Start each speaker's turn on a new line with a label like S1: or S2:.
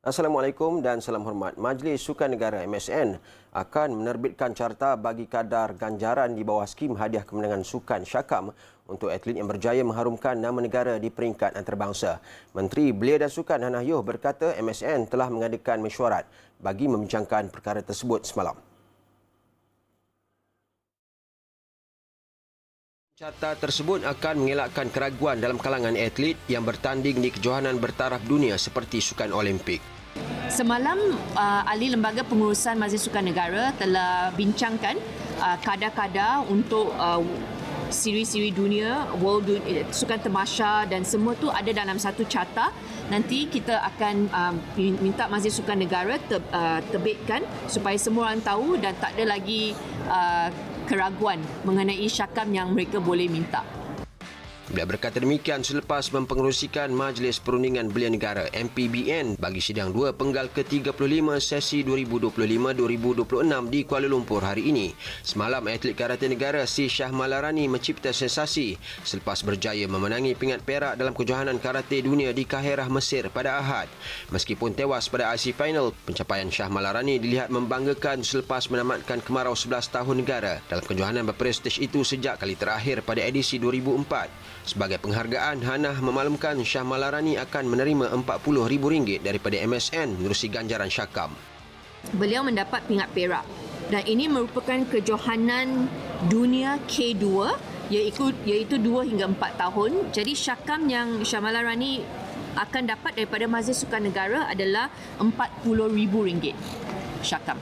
S1: Assalamualaikum dan salam hormat. Majlis Sukan Negara MSN akan menerbitkan carta bagi kadar ganjaran di bawah skim hadiah kemenangan sukan Syakam untuk atlet yang berjaya mengharumkan nama negara di peringkat antarabangsa. Menteri Belia dan Sukan Hannah Yoh berkata MSN telah mengadakan mesyuarat bagi membincangkan perkara tersebut semalam. Carta tersebut akan mengelakkan keraguan dalam kalangan atlet yang bertanding di kejohanan bertaraf dunia seperti Sukan Olimpik.
S2: Semalam uh, ahli lembaga pengurusan Majlis Sukan Negara telah bincangkan uh, kadar-kadar untuk uh, siri-siri dunia, world dunia, sukan temasha dan semua tu ada dalam satu carta. Nanti kita akan um, minta Majlis Sukan Negara ter, uh, terbitkan supaya semua orang tahu dan tak ada lagi uh, keraguan mengenai syakam yang mereka boleh minta.
S1: Beliau berkata demikian selepas mempengerusikan Majlis Perundingan Belia Negara MPBN bagi sidang 2 penggal ke-35 sesi 2025-2026 di Kuala Lumpur hari ini. Semalam atlet karate negara Si Syah Malarani mencipta sensasi selepas berjaya memenangi pingat perak dalam kejohanan karate dunia di Kahirah Mesir pada Ahad. Meskipun tewas pada IC Final, pencapaian Syah Malarani dilihat membanggakan selepas menamatkan kemarau 11 tahun negara dalam kejohanan berprestij itu sejak kali terakhir pada edisi 2004. Sebagai penghargaan, Hanah memaklumkan Syah Malarani akan menerima RM40,000 daripada MSN menerusi ganjaran Syakam.
S2: Beliau mendapat pingat perak dan ini merupakan kejohanan dunia K2 iaitu iaitu 2 hingga 4 tahun. Jadi Syakam yang Syah Malarani akan dapat daripada Majlis Sukan Negara adalah RM40,000 Syakam.